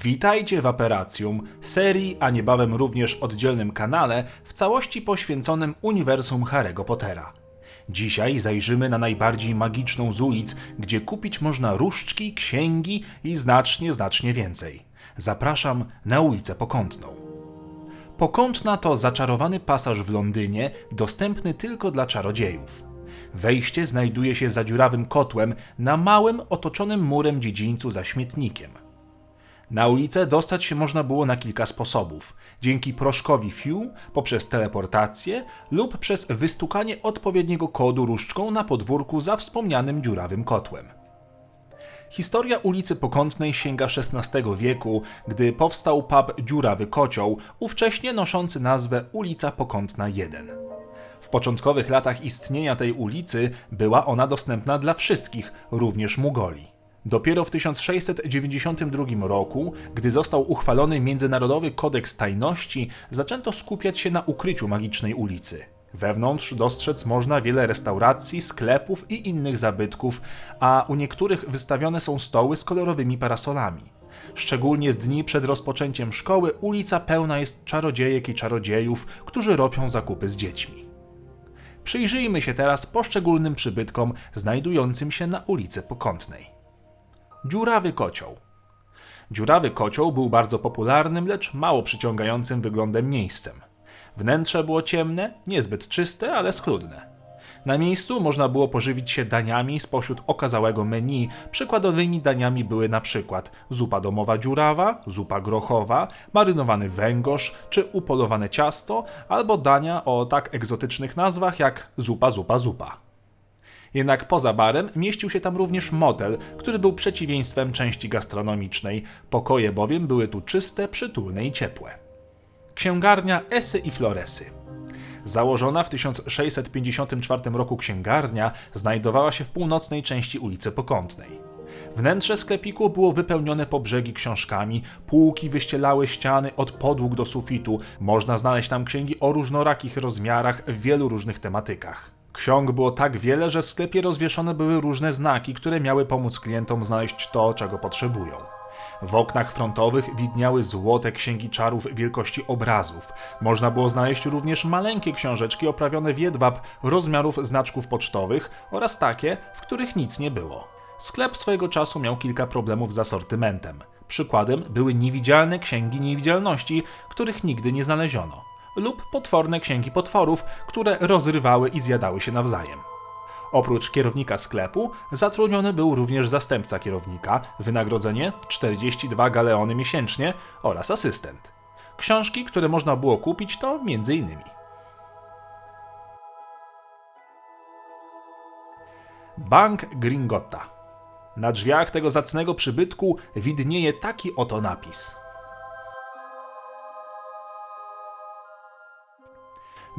Witajcie w Aperacjum, serii, a niebawem również oddzielnym kanale, w całości poświęconym uniwersum Harry'ego Pottera. Dzisiaj zajrzymy na najbardziej magiczną z ulic, gdzie kupić można różdżki, księgi i znacznie, znacznie więcej. Zapraszam na ulicę Pokątną. Pokątna to zaczarowany pasaż w Londynie, dostępny tylko dla czarodziejów. Wejście znajduje się za dziurawym kotłem na małym, otoczonym murem dziedzińcu za śmietnikiem. Na ulicę dostać się można było na kilka sposobów: dzięki proszkowi Few, poprzez teleportację lub przez wystukanie odpowiedniego kodu różdżką na podwórku za wspomnianym dziurawym kotłem. Historia ulicy Pokątnej sięga XVI wieku, gdy powstał pub Dziurawy Kocioł, ówcześnie noszący nazwę Ulica Pokątna 1. W początkowych latach istnienia tej ulicy była ona dostępna dla wszystkich, również Mugoli. Dopiero w 1692 roku, gdy został uchwalony Międzynarodowy Kodeks Tajności, zaczęto skupiać się na ukryciu magicznej ulicy. Wewnątrz dostrzec można wiele restauracji, sklepów i innych zabytków, a u niektórych wystawione są stoły z kolorowymi parasolami. Szczególnie w dni przed rozpoczęciem szkoły ulica pełna jest czarodziejek i czarodziejów, którzy robią zakupy z dziećmi. Przyjrzyjmy się teraz poszczególnym przybytkom znajdującym się na ulicy Pokątnej. Dziurawy kocioł. Dziurawy kocioł był bardzo popularnym, lecz mało przyciągającym wyglądem miejscem. Wnętrze było ciemne, niezbyt czyste, ale schludne. Na miejscu można było pożywić się daniami spośród okazałego menu. Przykładowymi daniami były na przykład zupa domowa dziurawa, zupa grochowa, marynowany węgorz czy upolowane ciasto, albo dania o tak egzotycznych nazwach jak zupa, zupa, zupa. Jednak poza barem mieścił się tam również motel, który był przeciwieństwem części gastronomicznej. Pokoje bowiem były tu czyste, przytulne i ciepłe. Księgarnia Esy i Floresy. Założona w 1654 roku księgarnia znajdowała się w północnej części ulicy Pokątnej. Wnętrze sklepiku było wypełnione po brzegi książkami, półki wyścielały ściany od podłóg do sufitu, można znaleźć tam księgi o różnorakich rozmiarach w wielu różnych tematykach. Ksiąg było tak wiele, że w sklepie rozwieszone były różne znaki, które miały pomóc klientom znaleźć to, czego potrzebują. W oknach frontowych widniały złote księgi czarów wielkości obrazów. Można było znaleźć również maleńkie książeczki oprawione w jedwab rozmiarów znaczków pocztowych oraz takie, w których nic nie było. Sklep swojego czasu miał kilka problemów z asortymentem. Przykładem były niewidzialne księgi niewidzialności, których nigdy nie znaleziono, lub potworne księgi potworów, które rozrywały i zjadały się nawzajem. Oprócz kierownika sklepu zatrudniony był również zastępca kierownika, wynagrodzenie 42 galeony miesięcznie oraz asystent. Książki, które można było kupić to m.in. Bank Gringotta. Na drzwiach tego zacnego przybytku widnieje taki oto napis.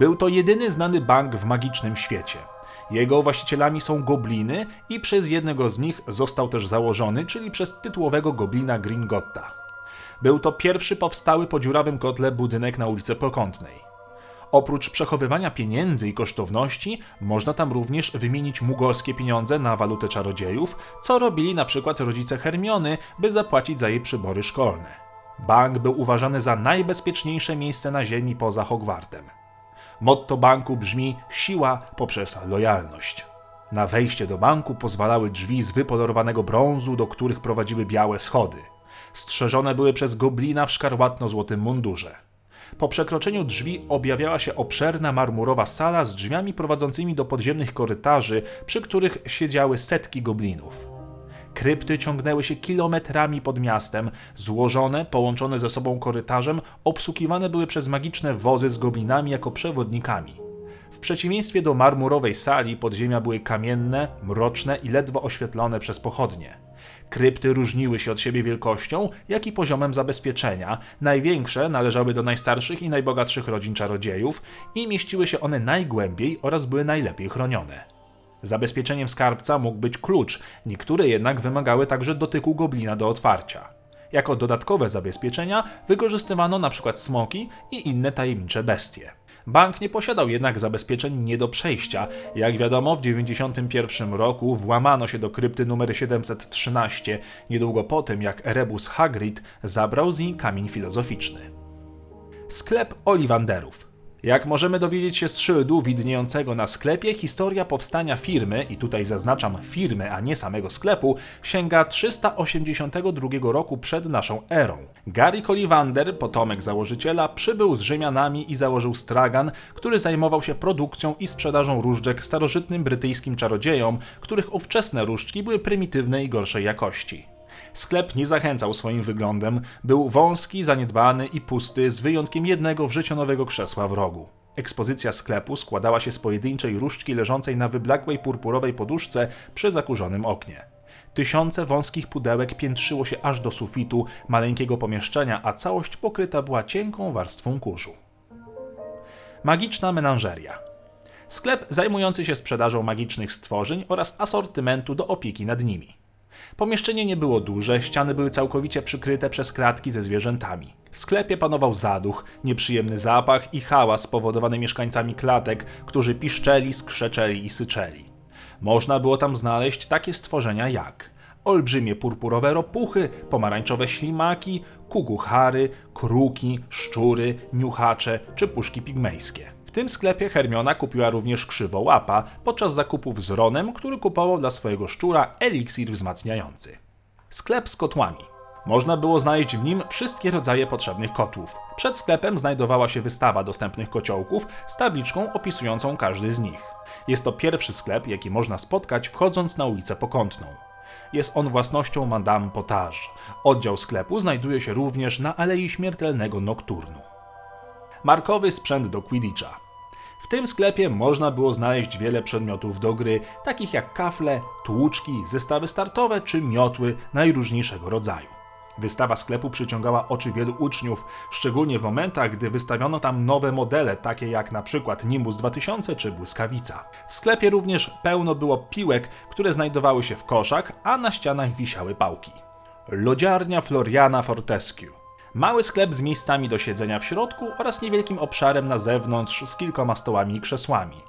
Był to jedyny znany bank w magicznym świecie. Jego właścicielami są gobliny i przez jednego z nich został też założony, czyli przez tytułowego goblina Gringotta. Był to pierwszy powstały po dziurawym kotle budynek na ulicy Pokątnej. Oprócz przechowywania pieniędzy i kosztowności, można tam również wymienić mugolskie pieniądze na walutę czarodziejów, co robili na przykład rodzice Hermiony, by zapłacić za jej przybory szkolne. Bank był uważany za najbezpieczniejsze miejsce na ziemi poza Hogwartem. Motto banku brzmi siła poprzez lojalność. Na wejście do banku pozwalały drzwi z wypolerowanego brązu, do których prowadziły białe schody. Strzeżone były przez goblina w szkarłatno-złotym mundurze. Po przekroczeniu drzwi objawiała się obszerna marmurowa sala z drzwiami prowadzącymi do podziemnych korytarzy, przy których siedziały setki goblinów. Krypty ciągnęły się kilometrami pod miastem, złożone, połączone ze sobą korytarzem, obsługiwane były przez magiczne wozy z goblinami jako przewodnikami. W przeciwieństwie do marmurowej sali, podziemia były kamienne, mroczne i ledwo oświetlone przez pochodnie. Krypty różniły się od siebie wielkością, jak i poziomem zabezpieczenia. Największe należały do najstarszych i najbogatszych rodzin czarodziejów i mieściły się one najgłębiej oraz były najlepiej chronione. Zabezpieczeniem skarbca mógł być klucz, niektóre jednak wymagały także dotyku goblina do otwarcia. Jako dodatkowe zabezpieczenia wykorzystywano np. smoki i inne tajemnicze bestie. Bank nie posiadał jednak zabezpieczeń nie do przejścia. Jak wiadomo, w 1991 roku włamano się do krypty numer 713, niedługo po tym jak Erebus Hagrid zabrał z niej kamień filozoficzny. Sklep Oliwanderów. Jak możemy dowiedzieć się z szyldu widniejącego na sklepie, historia powstania firmy, i tutaj zaznaczam firmy, a nie samego sklepu, sięga 382 roku przed naszą erą. Gary Ollivander, potomek założyciela, przybył z Rzymianami i założył stragan, który zajmował się produkcją i sprzedażą różdżek starożytnym brytyjskim czarodziejom, których ówczesne różdżki były prymitywne i gorszej jakości. Sklep nie zachęcał swoim wyglądem, był wąski, zaniedbany i pusty, z wyjątkiem jednego wrzecionowego krzesła w rogu. Ekspozycja sklepu składała się z pojedynczej różdżki leżącej na wyblakłej purpurowej poduszce przy zakurzonym oknie. Tysiące wąskich pudełek piętrzyło się aż do sufitu maleńkiego pomieszczenia, a całość pokryta była cienką warstwą kurzu. Magiczna menażeria. Sklep zajmujący się sprzedażą magicznych stworzeń oraz asortymentu do opieki nad nimi. Pomieszczenie nie było duże, ściany były całkowicie przykryte przez klatki ze zwierzętami. W sklepie panował zaduch, nieprzyjemny zapach i hałas spowodowany mieszkańcami klatek, którzy piszczeli, skrzeczeli i syczeli. Można było tam znaleźć takie stworzenia jak olbrzymie purpurowe ropuchy, pomarańczowe ślimaki, kuguchary, kruki, szczury, niuchacze czy puszki pigmejskie. W tym sklepie Hermiona kupiła również krzywołapa podczas zakupów z Ronem, który kupował dla swojego szczura eliksir wzmacniający. Sklep z kotłami. Można było znaleźć w nim wszystkie rodzaje potrzebnych kotłów. Przed sklepem znajdowała się wystawa dostępnych kociołków z tabliczką opisującą każdy z nich. Jest to pierwszy sklep, jaki można spotkać wchodząc na ulicę Pokątną. Jest on własnością Madame Potage. Oddział sklepu znajduje się również na Alei Śmiertelnego Nokturnu markowy sprzęt do Quidditcha. W tym sklepie można było znaleźć wiele przedmiotów do gry, takich jak kafle, tłuczki, zestawy startowe czy miotły najróżniejszego rodzaju. Wystawa sklepu przyciągała oczy wielu uczniów, szczególnie w momentach, gdy wystawiono tam nowe modele, takie jak na przykład Nimbus 2000 czy Błyskawica. W sklepie również pełno było piłek, które znajdowały się w koszach, a na ścianach wisiały pałki. Lodziarnia Floriana Fortescue. Mały sklep z miejscami do siedzenia w środku oraz niewielkim obszarem na zewnątrz z kilkoma stołami i krzesłami.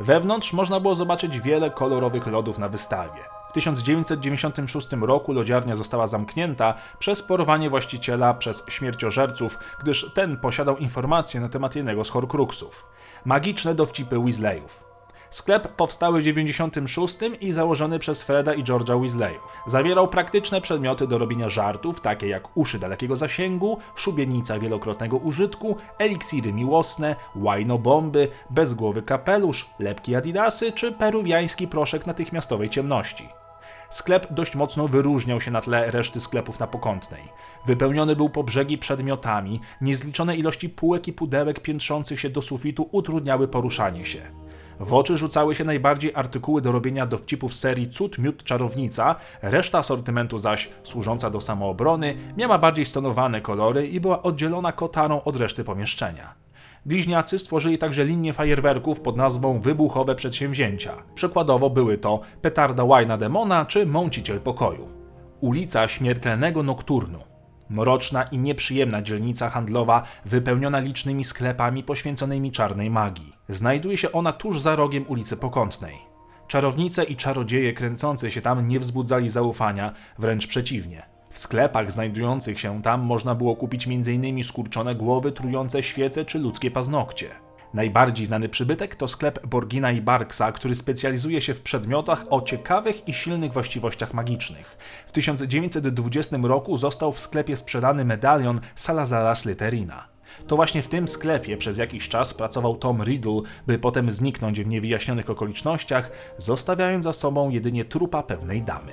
Wewnątrz można było zobaczyć wiele kolorowych lodów na wystawie. W 1996 roku lodziarnia została zamknięta przez porwanie właściciela przez śmierciożerców, gdyż ten posiadał informacje na temat jednego z Horcruxów. Magiczne dowcipy Weasleyów. Sklep powstały w 96 i założony przez Freda i George'a Weasleyów. Zawierał praktyczne przedmioty do robienia żartów, takie jak uszy dalekiego zasięgu, szubienica wielokrotnego użytku, eliksiry miłosne, łajnobomby, bezgłowy kapelusz, lepki adidasy czy peruwiański proszek natychmiastowej ciemności. Sklep dość mocno wyróżniał się na tle reszty sklepów na Pokątnej. Wypełniony był po brzegi przedmiotami, niezliczone ilości półek i pudełek piętrzących się do sufitu utrudniały poruszanie się. W oczy rzucały się najbardziej artykuły do robienia dowcipów serii Cud, Miód, Czarownica, reszta asortymentu zaś, służąca do samoobrony, miała bardziej stonowane kolory i była oddzielona kotarą od reszty pomieszczenia. Bliźniacy stworzyli także linię fajerwerków pod nazwą Wybuchowe Przedsięwzięcia. Przykładowo były to Petarda Łajna Demona czy Mąciciel Pokoju. Ulica Śmiertelnego Nokturnu. Mroczna i nieprzyjemna dzielnica handlowa, wypełniona licznymi sklepami poświęconymi czarnej magii. Znajduje się ona tuż za rogiem ulicy Pokątnej. Czarownice i czarodzieje kręcące się tam nie wzbudzali zaufania, wręcz przeciwnie. W sklepach znajdujących się tam można było kupić m.in. skurczone głowy, trujące świece czy ludzkie paznokcie. Najbardziej znany przybytek to sklep Borgina i Barksa, który specjalizuje się w przedmiotach o ciekawych i silnych właściwościach magicznych. W 1920 roku został w sklepie sprzedany medalion Salazara Slytherina. To właśnie w tym sklepie przez jakiś czas pracował Tom Riddle, by potem zniknąć w niewyjaśnionych okolicznościach, zostawiając za sobą jedynie trupa pewnej damy.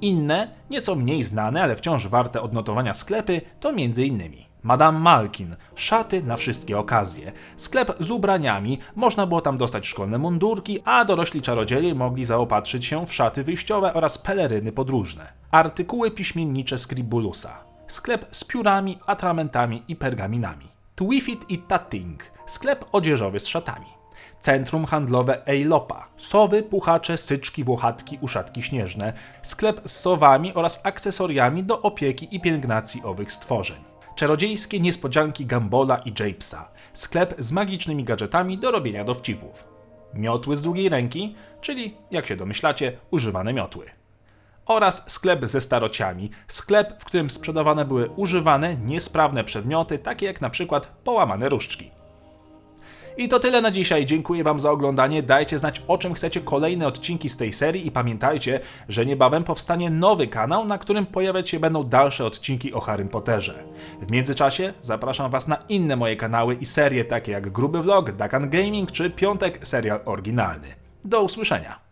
Inne, nieco mniej znane, ale wciąż warte odnotowania sklepy to m.in. Madame Malkin, szaty na wszystkie okazje. Sklep z ubraniami, można było tam dostać szkolne mundurki, a dorośli czarodzieje mogli zaopatrzyć się w szaty wyjściowe oraz peleryny podróżne. Artykuły piśmiennicze Scribulusa. Sklep z piórami, atramentami i pergaminami. Twifit i Tatting, sklep odzieżowy z szatami. Centrum handlowe Eilopa. Sowy, puchacze, syczki, włochatki, uszatki śnieżne. Sklep z sowami oraz akcesoriami do opieki i pielęgnacji owych stworzeń. Czarodziejskie niespodzianki Gambola i Japesa, sklep z magicznymi gadżetami do robienia dowcipów, miotły z drugiej ręki, czyli, jak się domyślacie, używane miotły. Oraz sklep ze starociami, sklep, w którym sprzedawane były używane, niesprawne przedmioty, takie jak na przykład połamane różdżki. I to tyle na dzisiaj. Dziękuję Wam za oglądanie. Dajcie znać, o czym chcecie kolejne odcinki z tej serii i pamiętajcie, że niebawem powstanie nowy kanał, na którym pojawiać się będą dalsze odcinki o Harrym Potterze. W międzyczasie zapraszam Was na inne moje kanały i serie takie jak Gruby Vlog, Dakan Gaming czy Piątek Serial Oryginalny. Do usłyszenia.